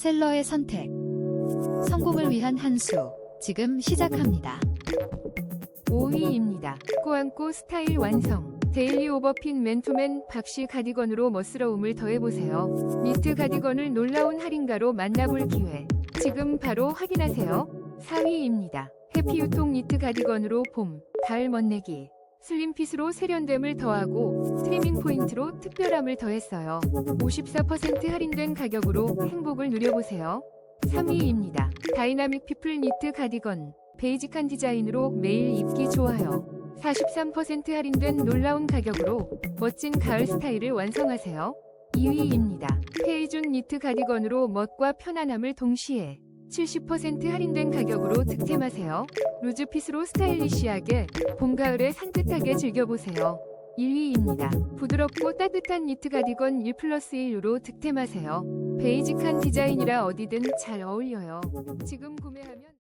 셀러의 선택. 성공을 위한 한 수. 지금 시작합니다. 5위입니다. 꾸안꾸 스타일 완성. 데일리 오버핀 맨투맨 박시 가디건으로 멋스러움을 더해보세요. 니트 가디건을 놀라운 할인가로 만나볼 기회. 지금 바로 확인하세요. 4위입니다. 해피유통 니트 가디건으로 봄, 가을 멋내기. 슬림핏으로 세련됨을 더하고 트리밍 포인트로 특별함을 더했어요. 54% 할인된 가격으로 행복을 누려보세요. 3위입니다. 다이나믹 피플 니트 가디건. 베이직한 디자인으로 매일 입기 좋아요. 43% 할인된 놀라운 가격으로 멋진 가을 스타일을 완성하세요. 2위입니다. 페이준 니트 가디건으로 멋과 편안함을 동시에 70% 할인된 가격으로 득템하세요. 루즈핏으로 스타일리시하게 봄, 가을에 산뜻하게 즐겨보세요. 1위입니다. 부드럽고 따뜻한 니트 가디건 1 플러스 1로 득템하세요. 베이직한 디자인이라 어디든 잘 어울려요. 지금 구매하면